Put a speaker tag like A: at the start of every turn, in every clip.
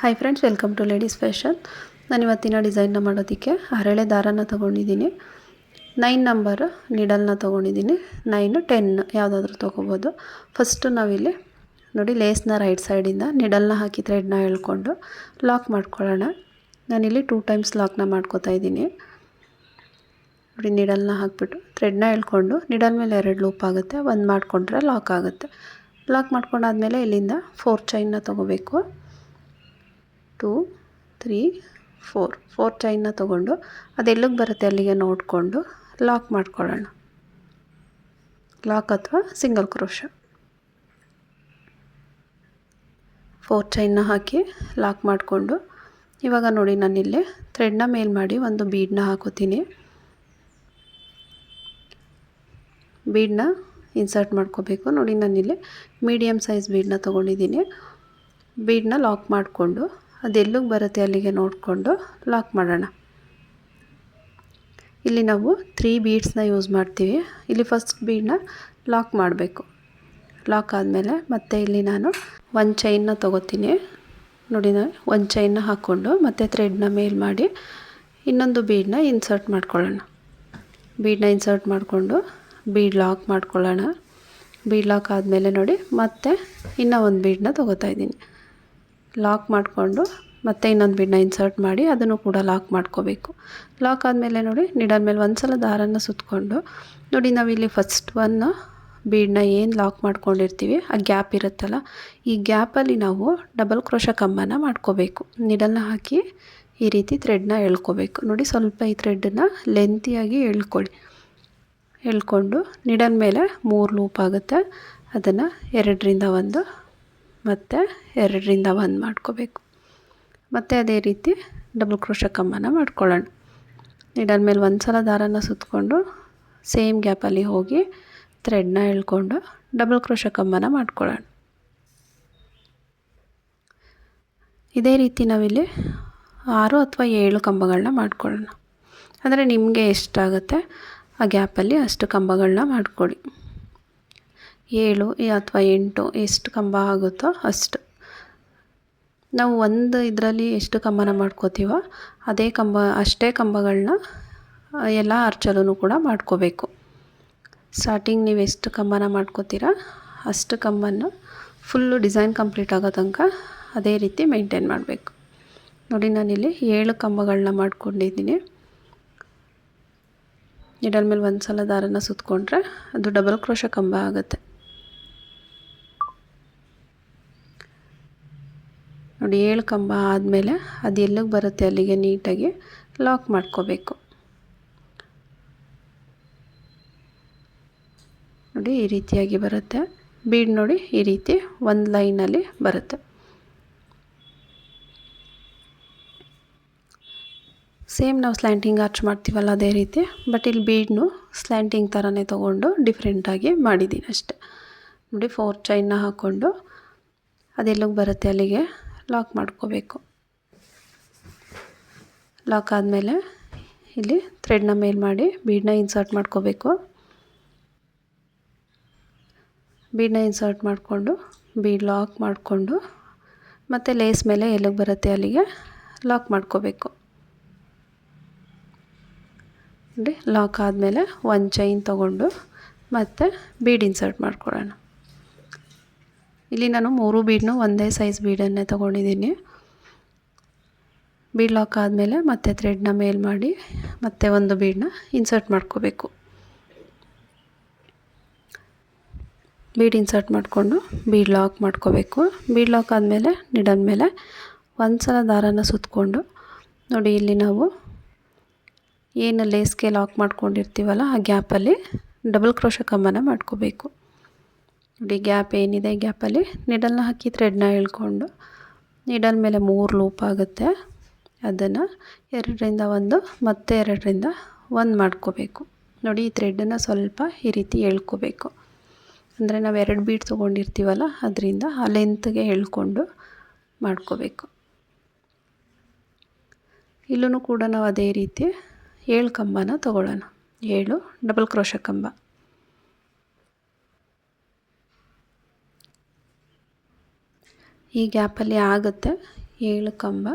A: Hi friends welcome to ladies fashion ನಾನು ಇವತ್ತಿನ ಡಿಸೈನ್ನ ಮಾಡೋದಕ್ಕೆ ಹರಳೆ ದಾರನ ತೊಗೊಂಡಿದ್ದೀನಿ. ನೈನ್ ನಂಬರ್ ನೀಡಲ್ನ ತೊಗೊಂಡಿದ್ದೀನಿ. ನೈನು ಟೆನ್ ಯಾವುದಾದ್ರೂ ತೊಗೋಬೋದು. ಫಸ್ಟು ನಾವಿಲ್ಲಿ ನೋಡಿ ಲೇಸ್ನ ರೈಟ್ ಸೈಡಿಂದ ನಿಡಲ್ನ ಹಾಕಿ ಥ್ರೆಡ್ನ ಎಳ್ಕೊಂಡು ಲಾಕ್ ಮಾಡ್ಕೊಳ್ಳೋಣ. ನಾನಿಲ್ಲಿ ಟೂ ಟೈಮ್ಸ್ ಲಾಕ್ನ ಮಾಡ್ಕೋತಾ ಇದ್ದೀನಿ. ನೋಡಿ ನಿಡಲ್ನ ಹಾಕ್ಬಿಟ್ಟು ಥ್ರೆಡ್ನ ಎಳ್ಕೊಂಡು ನಿಡಲ್ ಮೇಲೆ ಎರಡು ಲೂಪ್ ಆಗುತ್ತೆ. ಒಂದು ಮಾಡಿಕೊಂಡ್ರೆ ಲಾಕ್ ಆಗುತ್ತೆ. ಲಾಕ್ ಮಾಡ್ಕೊಂಡಾದ್ಮೇಲೆ ಇಲ್ಲಿಂದ ಫೋರ್ ಚೈನ್ನ ತೊಗೋಬೇಕು. Two, three, four. ಫೋರ್ ಚೈನ್ನ ತೊಗೊಂಡು ಅದೆಲ್ಲಿಗೆ ಬರುತ್ತೆ ಅಲ್ಲಿಗೆ ನೋಡಿಕೊಂಡು ಲಾಕ್ ಮಾಡ್ಕೊಳ್ಳೋಣ. ಲಾಕ್ ಅಥವಾ ಸಿಂಗಲ್ ಕ್ರೋಶ. ಫೋರ್ ಚೈನ್ನ ಹಾಕಿ ಲಾಕ್ ಮಾಡಿಕೊಂಡು ಇವಾಗ ನೋಡಿ ನಾನಿಲ್ಲಿ ಥ್ರೆಡ್ನ ಮೇಲ್ ಮಾಡಿ ಒಂದು ಬೀಡನ್ನ ಹಾಕೋತೀನಿ. ಬೀಡನ್ನ ಇನ್ಸರ್ಟ್ ಮಾಡ್ಕೋಬೇಕು. ನೋಡಿ ನಾನಿಲ್ಲಿ ಮೀಡಿಯಮ್ ಸೈಜ್ ಬೀಡನ್ನ ತೊಗೊಂಡಿದ್ದೀನಿ. ಬೀಡನ್ನ ಲಾಕ್ ಮಾಡಿಕೊಂಡು ಅದೆಲ್ಲಿಗೆ ಬರುತ್ತೆ ಅಲ್ಲಿಗೆ ನೋಡಿಕೊಂಡು ಲಾಕ್ ಮಾಡೋಣ. ಇಲ್ಲಿ ನಾವು ತ್ರೀ ಬೀಡ್ಸ್ನ ಯೂಸ್ ಮಾಡ್ತೀವಿ. ಇಲ್ಲಿ ಫಸ್ಟ್ ಬೀಡನ್ನ ಲಾಕ್ ಮಾಡಬೇಕು. ಲಾಕ್ ಆದಮೇಲೆ ಮತ್ತೆ ಇಲ್ಲಿ ನಾನು ಒಂದು ಚೈನ್ನ ತೊಗೋತೀನಿ. ನೋಡಿ ಒಂದು ಚೈನ್ನ ಹಾಕ್ಕೊಂಡು ಮತ್ತೆ ಥ್ರೆಡ್ನ ಮೇಲ್ ಮಾಡಿ ಇನ್ನೊಂದು ಬೀಡನ್ನ ಇನ್ಸರ್ಟ್ ಮಾಡ್ಕೊಳ್ಳೋಣ. ಬೀಡನ್ನ ಇನ್ಸರ್ಟ್ ಮಾಡಿಕೊಂಡು ಬೀಡ್ ಲಾಕ್ ಮಾಡ್ಕೊಳ್ಳೋಣ. ಬೀಡ್ ಲಾಕ್ ಆದಮೇಲೆ ನೋಡಿ ಮತ್ತೆ ಇನ್ನೂ ಒಂದು ಬೀಡನ್ನ ತೊಗೋತಾ ಇದ್ದೀನಿ. ಲಾಕ್ ಮಾಡಿಕೊಂಡು ಮತ್ತೆ ಇನ್ನೊಂದು ಬಿಡ್ನ ಇನ್ಸರ್ಟ್ ಮಾಡಿ ಅದನ್ನು ಕೂಡ ಲಾಕ್ ಮಾಡ್ಕೋಬೇಕು. ಲಾಕ್ ಆದಮೇಲೆ ನೋಡಿ, ನಿಡಲ್ ಮೇಲೆ ಒಂದು ಸಲ ದಾರನ ಸುತ್ತಕೊಂಡು ನೋಡಿ, ನಾವಿಲ್ಲಿ ಫಸ್ಟ್ ಒನ್ ಬೀಡನ್ನ ಏನು ಲಾಕ್ ಮಾಡ್ಕೊಂಡಿರ್ತೀವಿ, ಆ ಗ್ಯಾಪ್ ಇರುತ್ತಲ್ಲ, ಈ ಗ್ಯಾಪಲ್ಲಿ ನಾವು ಡಬಲ್ ಕ್ರೋಶ ಕಂಬನ ಮಾಡ್ಕೋಬೇಕು. ನಿಡಲ್ನ ಹಾಕಿ ಈ ರೀತಿ ಥ್ರೆಡ್ನ ಎಳ್ಕೋಬೇಕು. ನೋಡಿ, ಸ್ವಲ್ಪ ಈ ಥ್ರೆಡ್ಡನ್ನ ಲೆಂತಿಯಾಗಿ ಎಳ್ಕೊಳ್ಳಿ ಎಳ್ಕೊಂಡು. ನಿಡನ್ ಮೇಲೆ ಮೂರು ಲೂಪ್ ಆಗುತ್ತೆ. ಅದನ್ನು ಎರಡರಿಂದ ಒಂದು ಮತ್ತು ಎರಡರಿಂದ ಒಂದು ಮಾಡ್ಕೋಬೇಕು. ಮತ್ತು ಅದೇ ರೀತಿ ಡಬಲ್ ಕ್ರೋಶ ಕಮ್ಮನ ಮಾಡ್ಕೊಳ್ಳೋಣ. ನೀಡಲ್ ಮೇಲೆ ಒಂದು ಸಲ ದಾರನ ಸುತ್ತಕೊಂಡು ಸೇಮ್ ಗ್ಯಾಪಲ್ಲಿ ಹೋಗಿ ಥ್ರೆಡ್ನ ಎಳ್ಕೊಂಡು ಡಬಲ್ ಕ್ರೋಶ ಕಮ್ಮನ ಮಾಡ್ಕೊಳ್ಳೋಣ. ಇದೇ ರೀತಿ ನಾವಿಲ್ಲಿ ಆರು ಅಥವಾ ಏಳು ಕಂಬಗಳನ್ನ ಮಾಡ್ಕೊಳ್ಳೋಣ. ಅಂದರೆ ನಿಮಗೆ ಎಷ್ಟಾಗುತ್ತೆ ಆ ಗ್ಯಾಪಲ್ಲಿ ಅಷ್ಟು ಕಂಬಗಳನ್ನ ಮಾಡಿಕೊಡಿ ಏಳು ಅಥವಾ ಎಂಟು ಎಷ್ಟು ಕಂಬ ಆಗುತ್ತೋ ಅಷ್ಟು. ನಾವು ಒಂದು ಇದರಲ್ಲಿ ಎಷ್ಟು ಕಂಬನ ಮಾಡ್ಕೋತೀವೋ ಅದೇ ಕಂಬ, ಅಷ್ಟೇ ಕಂಬಗಳನ್ನ ಎಲ್ಲ ಅರ್ಚಲೂ ಕೂಡ ಮಾಡ್ಕೋಬೇಕು. ಸ್ಟಾರ್ಟಿಂಗ್ ನೀವು ಎಷ್ಟು ಕಂಬನ ಮಾಡ್ಕೋತೀರಾ ಅಷ್ಟು ಕಂಬನ ಫುಲ್ಲು ಡಿಸೈನ್ ಕಂಪ್ಲೀಟ್ ಆಗೋ ತನಕ ಅದೇ ರೀತಿ ಮೇಂಟೈನ್ ಮಾಡಬೇಕು. ನೋಡಿ, ನಾನಿಲ್ಲಿ ಏಳು ಕಂಬಗಳನ್ನ ಮಾಡ್ಕೊಂಡಿದ್ದೀನಿ. ನಿಡಲ್ ಮೇಲೆ ಒಂದು ಸಲ ದಾರನ ಸುತ್ತಕೊಂಡ್ರೆ ಅದು ಡಬಲ್ ಕ್ರೋಶ ಕಂಬ ಆಗುತ್ತೆ. ನೋಡಿ ಏಳು ಕಂಬ ಆದಮೇಲೆ ಅದು ಎಲ್ಲಿಗೆ ಬರುತ್ತೆ ಅಲ್ಲಿಗೆ ನೀಟಾಗಿ ಲಾಕ್ ಮಾಡ್ಕೋಬೇಕು. ನೋಡಿ ಈ ರೀತಿಯಾಗಿ ಬರುತ್ತೆ. ಬೀಡ್ ನೋಡಿ ಈ ರೀತಿ ಒಂದು ಲೈನಲ್ಲಿ ಬರುತ್ತೆ. ಸೇಮ್ ನಾವು ಸ್ಲ್ಯಾಂಟಿಂಗ್ ಆರ್ಚ್ ಮಾಡ್ತೀವಲ್ಲ ಅದೇ ರೀತಿ, ಬಟ್ ಇಲ್ಲಿ ಬೀಡ್ನು ಸ್ಲ್ಯಾಂಟಿಂಗ್ ಥರನೇ ತೊಗೊಂಡು ಡಿಫ್ರೆಂಟಾಗಿ ಮಾಡಿದ್ದೀನಿ ಅಷ್ಟೆ. ನೋಡಿ ಫೋರ್ ಚೈನ್ನ ಹಾಕ್ಕೊಂಡು ಅದೆಲ್ಲಿಗೆ ಬರುತ್ತೆ ಅಲ್ಲಿಗೆ? ಲಾಕ್ ಮಾಡ್ಕೋಬೇಕು. ಲಾಕ್ ಆದಮೇಲೆ ಇಲ್ಲಿ ಥ್ರೆಡ್ನ ಮೇಲ್ ಮಾಡಿ ಬೀಡನ್ನ ಇನ್ಸರ್ಟ್ ಮಾಡ್ಕೋಬೇಕು. ಬೀಡನ್ನ ಇನ್ಸರ್ಟ್ ಮಾಡಿಕೊಂಡು ಬೀಡ್ ಲಾಕ್ ಮಾಡಿಕೊಂಡು ಮತ್ತು ಲೇಸ್ ಮೇಲೆ ಎಲ್ಲಿಗೆ ಬರುತ್ತೆ ಅಲ್ಲಿಗೆ ಲಾಕ್ ಮಾಡ್ಕೋಬೇಕು. ಲಾಕ್ ಆದಮೇಲೆ ಒಂದು ಚೈನ್ ತೊಗೊಂಡು ಮತ್ತು ಬೀಡ್ ಇನ್ಸರ್ಟ್ ಮಾಡ್ಕೊಳ್ಳೋಣ ಇಲ್ಲಿ ನಾನು ಮೂರು ಬೀಡ್ನು ಒಂದೇ ಸೈಜ್ ಬೀಡನ್ನೇ ತೊಗೊಂಡಿದ್ದೀನಿ. ಬೀಡ್ ಲಾಕ್ ಆದಮೇಲೆ ಮತ್ತೆ ಥ್ರೆಡ್ನ ಮೇಲ್ ಮಾಡಿ ಮತ್ತೆ ಒಂದು ಬೀಡನ್ನ ಇನ್ಸರ್ಟ್ ಮಾಡ್ಕೋಬೇಕು. ಬೀಡ್ ಇನ್ಸರ್ಟ್ ಮಾಡಿಕೊಂಡು ಬೀಡ್ ಲಾಕ್ ಮಾಡ್ಕೋಬೇಕು. ಬೀಡ್ ಲಾಕ್ ಆದಮೇಲೆ ನಿಡನ್ ಮೇಲೆ ಒಂದು ಸಲ ದಾರನ ಸುತ್ತಕೊಂಡು ನೋಡಿ ಇಲ್ಲಿ ನಾವು ಏನು ಲೇಸ್ಗೆ ಲಾಕ್ ಮಾಡ್ಕೊಂಡಿರ್ತೀವಲ್ಲ ಆ ಗ್ಯಾಪಲ್ಲಿ ಡಬಲ್ ಕ್ರೋಶ ಕಂಬನ ಮಾಡ್ಕೋಬೇಕು. ನೋಡಿ ಗ್ಯಾಪ್ ಏನಿದೆ ಗ್ಯಾಪಲ್ಲಿ ನೀಡಲ್ನ ಹಾಕಿ ಥ್ರೆಡ್ನ ಎಳ್ಕೊಂಡು ನೀಡಲ್ ಮೇಲೆ ಮೂರು ಲೂಪ್ ಆಗುತ್ತೆ. ಅದನ್ನು ಎರಡರಿಂದ ಒಂದು, ಮತ್ತೆ ಎರಡರಿಂದ ಒಂದು ಮಾಡ್ಕೋಬೇಕು. ನೋಡಿ, ಈ ಥ್ರೆಡ್ಡನ್ನು ಸ್ವಲ್ಪ ಈ ರೀತಿ ಎಳ್ಕೋಬೇಕು. ಅಂದರೆ ನಾವು ಎರಡು ಬೀಟ್ ತೊಗೊಂಡಿರ್ತೀವಲ್ಲ, ಅದರಿಂದ ಆ ಲೆಂತ್ಗೆ ಎಳ್ಕೊಂಡು ಮಾಡ್ಕೋಬೇಕು. ಇಲ್ಲೂ ಕೂಡ ನಾವು ಅದೇ ರೀತಿ ಏಳು ಕಂಬನ ತಗೊಳ್ಳೋಣ. ಏಳು ಡಬಲ್ ಕ್ರೋಶ ಕಂಬ. ಈ ಗ್ಯಾಪಲ್ಲಿ ಆಗುತ್ತೆ ಏಳು ಕಂಬ,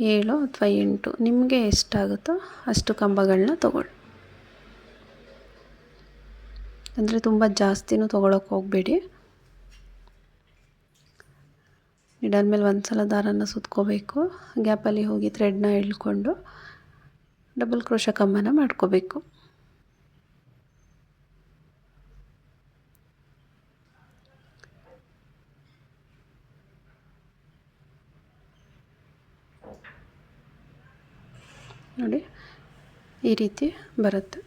A: ಏಳು ಅಥವಾ ಎಂಟು. ನಿಮಗೆ ಎಷ್ಟಾಗುತ್ತೋ ಅಷ್ಟು ಕಂಬಗಳನ್ನ ತಗೊಳ್ಳಿ. ಅಂದರೆ ತುಂಬ ಜಾಸ್ತಿನೂ ತೊಗೊಳಕ್ಕೆ ಹೋಗಬೇಡಿ. ಮಿಡಲ್ ಮೇಲೆ ಒಂದು ಸಲ ದಾರನ ಸುತ್ಕೋಬೇಕು. ಗ್ಯಾಪಲ್ಲಿ ಹೋಗಿ ಥ್ರೆಡ್ನ ಇಳ್ಕೊಂಡು ಡಬಲ್ ಕ್ರೋಶ ಕಂಬನ ಮಾಡ್ಕೋಬೇಕು. ನೋಡಿ, ಈ ರೀತಿ ಬರುತ್ತೆ.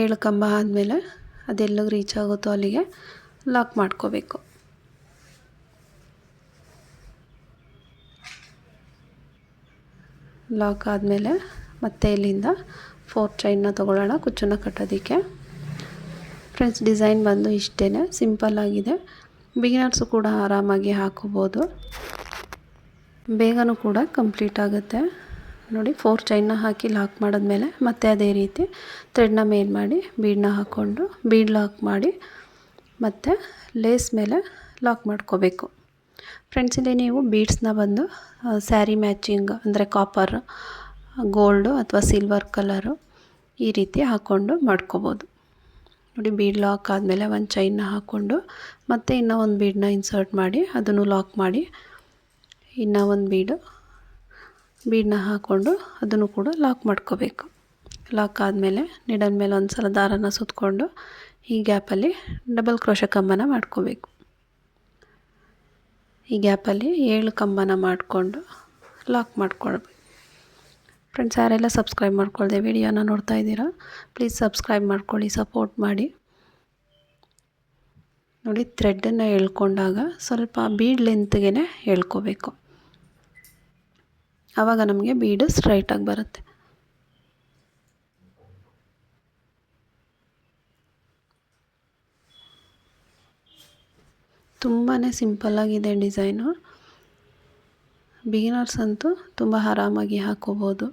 A: ಏಳು ಕಂಬ ಆದಮೇಲೆ ಅದೆಲ್ಲಿಗೆ ರೀಚ್ ಆಗುತ್ತೋ ಅಲ್ಲಿಗೆ ಲಾಕ್ ಮಾಡ್ಕೋಬೇಕು. ಲಾಕ್ ಆದಮೇಲೆ ಮತ್ತೆ ಇಲ್ಲಿಂದ ಫೋರ್ ಚೈನ್ನ ತೊಗೊಳ್ಳೋಣ ಕುಚ್ಚನ್ನ ಕಟ್ಟೋದಕ್ಕೆ. ಫ್ರೆಂಡ್ಸ್ ಡಿಸೈನ್ ಬಂದು ಇಷ್ಟೇ ಸಿಂಪಲ್ ಆಗಿದೆ. ಬಿಗಿನರ್ಸು ಕೂಡ ಆರಾಮಾಗಿ ಹಾಕೋಬೋದು. ಬೇಗನೂ ಕೂಡ ಕಂಪ್ಲೀಟ್ ಆಗುತ್ತೆ. ನೋಡಿ ಫೋರ್ ಚೈನ್ನ ಹಾಕಿ ಲಾಕ್ ಮಾಡಿದ್ಮೇಲೆ ಮತ್ತೆ ಅದೇ ರೀತಿ ಥ್ರೆಡ್ನ ಮೇಲ್ ಮಾಡಿ ಬೀಡನ್ನ ಹಾಕ್ಕೊಂಡು ಬೀಡ್ ಲಾಕ್ ಮಾಡಿ ಮತ್ತು ಲೇಸ್ ಮೇಲೆ ಲಾಕ್ ಮಾಡ್ಕೋಬೇಕು. ಫ್ರೆಂಡ್ಸ್ ಇಲ್ಲಿ ನೀವು ಬೀಡ್ಸ್ನ ಬಂದು ಸ್ಯಾರಿ ಮ್ಯಾಚಿಂಗ್ ಅಂದರೆ ಕಾಪರ್ ಗೋಲ್ಡು ಅಥವಾ ಸಿಲ್ವರ್ ಕಲರು ಈ ರೀತಿ ಹಾಕ್ಕೊಂಡು ಮಾಡ್ಕೋಬೋದು. ನೋಡಿ ಬೀಡ್ ಲಾಕ್ ಆದಮೇಲೆ ಒಂದು ಚೈನ್ನ ಹಾಕ್ಕೊಂಡು ಮತ್ತೆ ಇನ್ನೂ ಒಂದು ಬೀಡನ್ನ ಇನ್ಸರ್ಟ್ ಮಾಡಿ ಅದನ್ನು ಲಾಕ್ ಮಾಡಿ ಇನ್ನೂ ಒಂದು ಬೀಡು ಬೀಡನ್ನ ಹಾಕ್ಕೊಂಡು ಅದನ್ನು ಕೂಡ ಲಾಕ್ ಮಾಡ್ಕೋಬೇಕು. ಲಾಕ್ ಆದಮೇಲೆ ನಿಡನ್ ಮೇಲೆ ಒಂದು ಸಲ ದಾರನ ಸುತ್ತಕೊಂಡು ಈ ಗ್ಯಾಪಲ್ಲಿ ಡಬಲ್ ಕ್ರೋಶ ಕಂಬನ ಮಾಡ್ಕೋಬೇಕು. ಈ ಗ್ಯಾಪಲ್ಲಿ ಏಳು ಕಂಬನ ಮಾಡಿಕೊಂಡು ಲಾಕ್ ಮಾಡ್ಕೊಳ್ಬೇಕು. ಫ್ರೆಂಡ್ಸ್ ಯಾರೆಲ್ಲ ಸಬ್ಸ್ಕ್ರೈಬ್ ಮಾಡ್ಕೊಳ್ದೆ ವಿಡಿಯೋನ ನೋಡ್ತಾ ಇದ್ದೀರಾ ಪ್ಲೀಸ್ ಸಬ್ಸ್ಕ್ರೈಬ್ ಮಾಡ್ಕೊಳ್ಳಿ ಸಪೋರ್ಟ್ ಮಾಡಿ. ನೋಡಿ ಥ್ರೆಡ್ಡನ್ನು ಎಳ್ಕೊಂಡಾಗ ಸ್ವಲ್ಪ ಬೀಡ್ ಲೆಂತ್ಗೆ ಎಳ್ಕೋಬೇಕು. ಆವಾಗ ನಮಗೆ ಬೀಡು ಸ್ಟ್ರೈಟಾಗಿ ಬರುತ್ತೆ. ತುಂಬಾ ಸಿಂಪಲ್ಲಾಗಿದೆ ಡಿಸೈನು ಬಿಗಿನರ್ಸ್ ಅಂತೂ ತುಂಬ ಆರಾಮಾಗಿ ಹಾಕೋಬೋದು.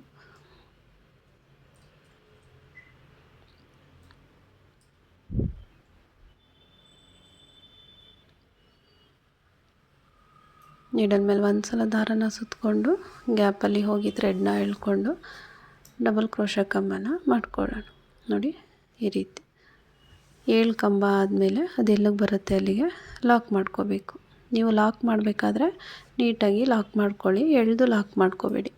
A: ನೀಡಲ್ ಮೇಲೆ ಒಂದು ಸಲ ದಾರನ ಸುತ್ತಕೊಂಡು ಗ್ಯಾಪಲ್ಲಿ ಹೋಗಿ ಥ್ರೆಡ್ನ ಎಳ್ಕೊಂಡು ಡಬಲ್ ಕ್ರೋಶ ಕಂಬನ ಮಾಡ್ಕೊಳ್ಳೋಣ. ನೋಡಿ, ಈ ರೀತಿ. ಏಳು ಕಂಬ ಆದಮೇಲೆ ಅದೆಲ್ಲಿಗೆ ಬರುತ್ತೆ ಅಲ್ಲಿಗೆ? ಲಾಕ್ ಮಾಡ್ಕೋಬೇಕು. ನೀವು ಲಾಕ್ ಮಾಡಬೇಕಾದ್ರೆ ನೀಟಾಗಿ ಲಾಕ್ ಮಾಡ್ಕೊಳ್ಳಿ. ಎಳೆದು ಲಾಕ್ ಮಾಡ್ಕೋಬೇಡಿ.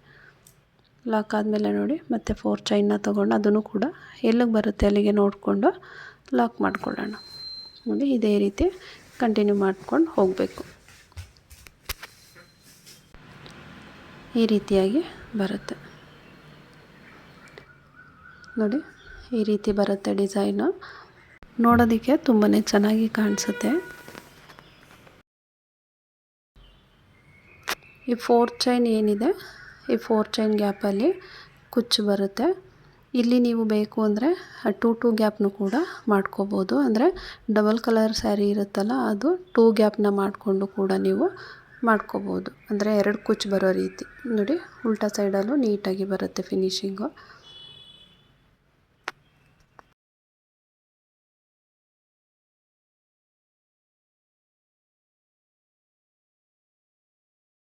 A: ಲಾಕ್ ಆದಮೇಲೆ ನೋಡಿ, ಮತ್ತೆ ಫೋರ್ ಚೈನ್ನ ತೊಗೊಂಡು ಅದನ್ನು ಕೂಡ ಎಲ್ಲಿಗೆ ಬರುತ್ತೆ ಅಲ್ಲಿಗೆ ನೋಡಿಕೊಂಡು ಲಾಕ್ ಮಾಡ್ಕೊಳ್ಳೋಣ. ನೋಡಿ, ಇದೇ ರೀತಿ ಕಂಟಿನ್ಯೂ ಮಾಡ್ಕೊಂಡು ಹೋಗಬೇಕು. ಈ ರೀತಿಯಾಗಿ ಬರುತ್ತೆ. ನೋಡಿ, ಈ ರೀತಿ ಬರುತ್ತೆ ಡಿಸೈನು. ನೋಡೋದಕ್ಕೆ ತುಂಬಾ ಚೆನ್ನಾಗಿ ಕಾಣಿಸುತ್ತೆ. ಈ ಫೋರ್ ಚೈನ್ ಏನಿದೆ, ಈ ಫೋರ್ ಚೈನ್ ಗ್ಯಾಪಲ್ಲಿ ಕುಚ್ಚು ಬರುತ್ತೆ. ಇಲ್ಲಿ ನೀವು ಬೇಕು ಅಂದರೆ ಟೂ ಟೂ ಗ್ಯಾಪ್ನು ಕೂಡ ಮಾಡ್ಕೋಬೋದು. ಅಂದರೆ ಡಬಲ್ ಕಲರ್ ಸ್ಯಾರಿ ಇರುತ್ತಲ್ಲ, ಅದು ಟೂ ಗ್ಯಾಪ್ನ ಮಾಡಿಕೊಂಡು ಕೂಡ ನೀವು ಮಾಡ್ಕೋಬೋದು. ಅಂದರೆ ಎರಡು ಕುಚ್ಚು ಬರೋ ರೀತಿ. ನೋಡಿ ಉಲ್ಟಾ ಸೈಡಲ್ಲೂ ನೀಟಾಗಿ ಬರುತ್ತೆ ಫಿನಿಶಿಂಗು